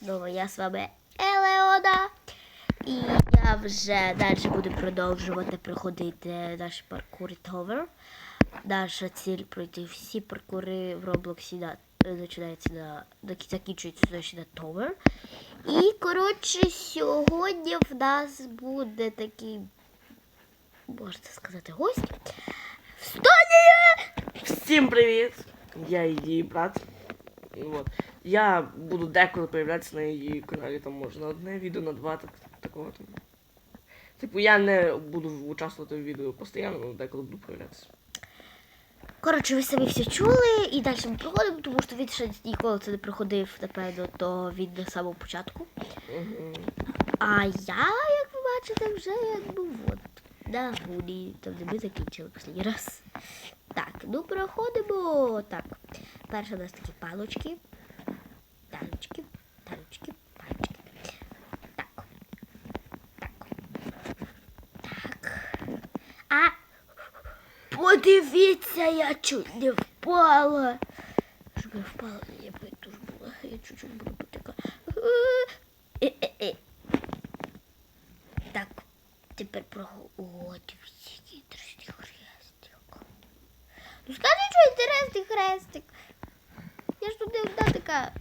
Знову я з вами Елеона. І я вже далі буду продовжувати проходити наш паркур Tower. Наша ціль пройти всі паркури в Роблоксі на починається на доки закінчується на Tower. І коротше, сьогодні в нас буде такий, можна сказати, гость. Стонія! Всім привіт! Я її брат. Вот. Я буду деколи появлятися на її каналі, там можна одне відео на два, так, такого там. Типу, я не буду участвувати в відео постійно, але деколи буду появлятися. Коротше, ви самі все чули і далі ми проходимо, тому що він ще ніколи це не проходив, напевно, то він на самому початку. Угу. А я, як ви бачите, вже якби от на гуні, там де ми закінчили останній раз. Так, ну проходимо. Так. Перше у нас такі палочки. Палочки, палочки, палочки. Так. Так. Так. А! Подивіться, я чуть не впала. Щоб я впала, я б дуже була. Я чуть-чуть буду потекати. Так, тепер про... О, дивіться, хрестик. Ну скажи, що інтересний хрестик. Я ж не одна така.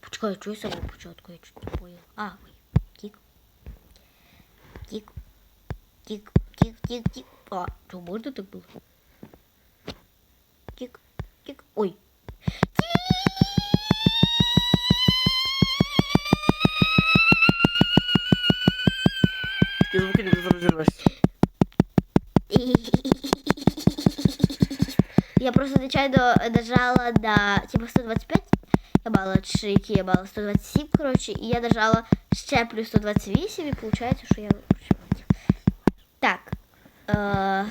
Почекай, чую з самого початку, я чуть не поняла. А, ой, тік. Тік. Тік, тік, тік, тік. А, що можна так було? Тік, тік. Ой. Такі звуки не розірвешся. Нечайно нажала на типа 125. Я мала чи які я мала 127, коротше, і я нажала ще плюс 128, і виходить, що я Так. Е...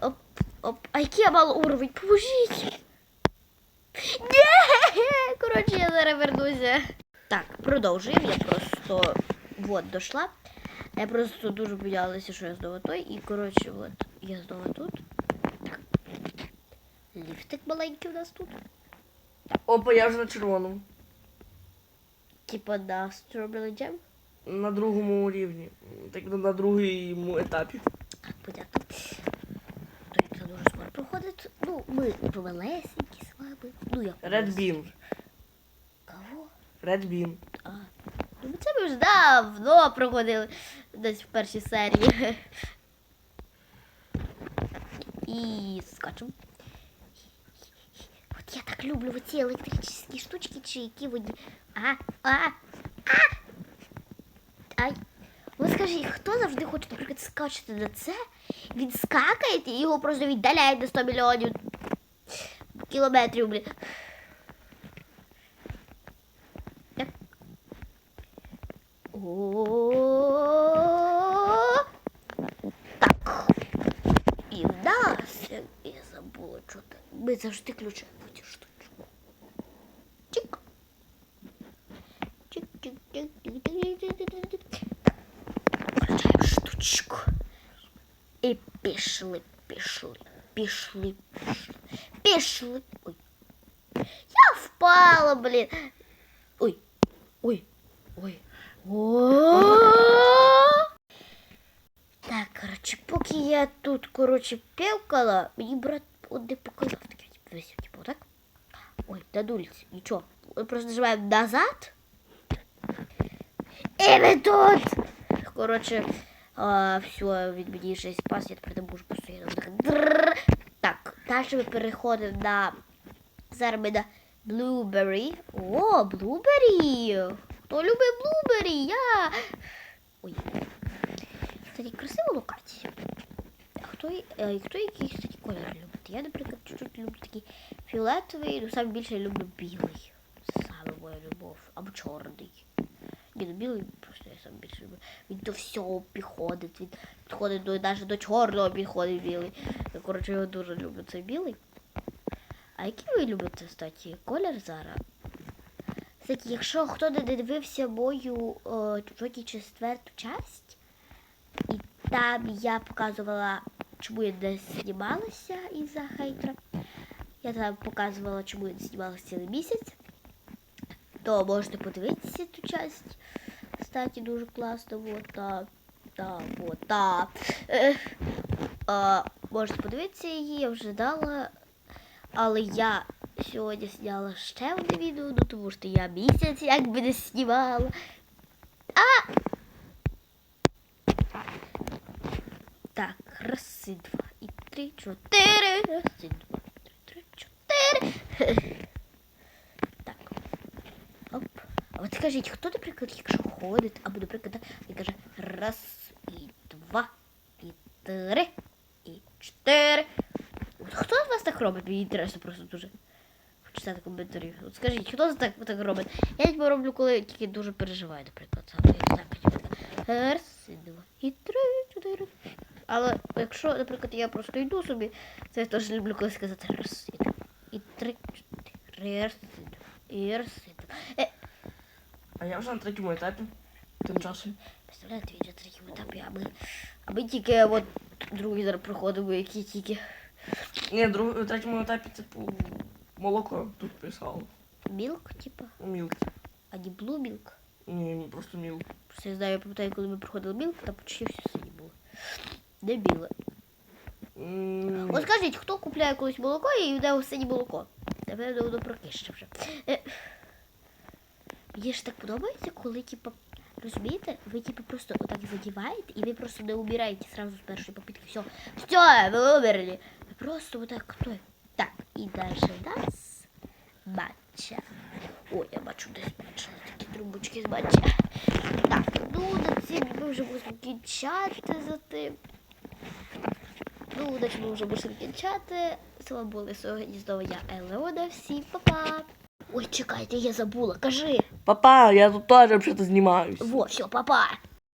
Оп, оп. А який я мала уровень? Поможіть! Ні! Коротше, я зараз вернуся. Так, продовжуємо. Я просто вот дошла. Я просто дуже боялася, що я знову той. І коротше, от я знову тут. Так. Маленький у нас тут. Опа, я вже на червоному. Типа на Strawberry Jam. На другому рівні. Так на другому етапі. Понятно. То це дуже скоро проходить. Ну, ми помалесенькі з вами. Ну, як Red Bean. Кого? Red Bean. А. Ну, це ми ж давно проходили десь в першій серії. І скачемо. Я так люблю оці електричні штучки, чи які вони. А, а, а! Ай. Ви скажіть, хто завжди хоче, наприклад, скачати на це? Він скакає і його просто віддаляє на 100 мільйонів кілометрів, блін. Так. І нас, я, забула, що. Ми завжди включаємо Включаємо штучку. І пішли, пішли, пішли, пішли, пішли. Ой. Я впала, блін. Ой, ой, ой. О! Так, коротше, поки я тут, коротше, півкала, мені брат один показав таке, типу, висів, типу, так? Ой, дадульці, нічого. Ми просто нажимаємо назад. І ми тут! Коротше, все, від мені ще спас, я тепер не можу постійно так. Далі ми переходимо на зараз ми на Blueberry. О, Blueberry! Хто любить Blueberry? Я. Ой. Кстати, красива локація. Хто, е, хто який, кстати, колір любить? Я, наприклад, чуть-чуть люблю такий фіолетовий, але саме більше я люблю білий. Це саме моя любов. Або чорний. Ні, ну білий просто я сам більше люблю. Він до всього підходить. Він підходить до навіть до чорного підходить білий. Я, коротше, його дуже люблю. Цей білий. А який ви любите, кстати, колір зараз? Кстати, якщо хто не дивився мою о, четверту часть, і там я показувала, чому я не знімалася із-за хейтера, Я там показувала, чому я не знімалася цілий місяць. То можете подивитися цю часть. Кстати, дуже класно. Вот та, та, вот та. Е, а, можете подивитися її, я вже дала. Але я сьогодні зняла ще одне відео, ну тому що я місяць якби не знімала. А! Так, раз, і два, і три, чотири. Раз, і два, три, три, чотири. Так. Оп. А от скажіть, хто, наприклад, якщо ходить, або, наприклад, він каже раз, і два, і три, і чотири. От Хто з вас так робить? Мені інтересно просто дуже. Почитати коментарі. От скажіть, хто так, так робить? Я типу роблю, коли тільки дуже переживаю, наприклад. Або раз, і два, і три, чотири. Але якщо, наприклад, я просто йду собі, це я теж люблю коли сказати раз, і два, і три, чотири, раз, і два, і раз, і два. Е, А я вже на третьому етапі. Тим часом. Представляєте, він на третьому етапі, а ми, а ми тільки от другий зараз проходимо, які тільки Ні, друг, на третьому етапі, типу, молоко тут писало. мілк, типа, Мілк. а не блу мілк. Ні, просто мілк. Просто я знаю, я пам'ятаю, коли ми проходили мілк, там почти все сині було. Не біле. М, От скажіть, хто купляє колись молоко і йде синє молоко? Напевно, воно прокище вже. Мені ж так подобається, коли, типу, розумієте, ви типу просто отак задіваєте, і ви просто не умираєте сразу з першої попитки. Все, все, ви умерли. Ви просто отак, той. Так, і далі нас матча. Ой, я бачу, десь бачила такі трубочки з матча. Так, ну на цим ми вже будемо кінчати за тим. Ну, значить, ми вже будемо кінчати. З вами були сьогодні знову я Елеона. Всім па-па. Ой, чекайте, я забула, кажи. Папа, я тут теж взагалі знімаюсь. Во, все, па-па.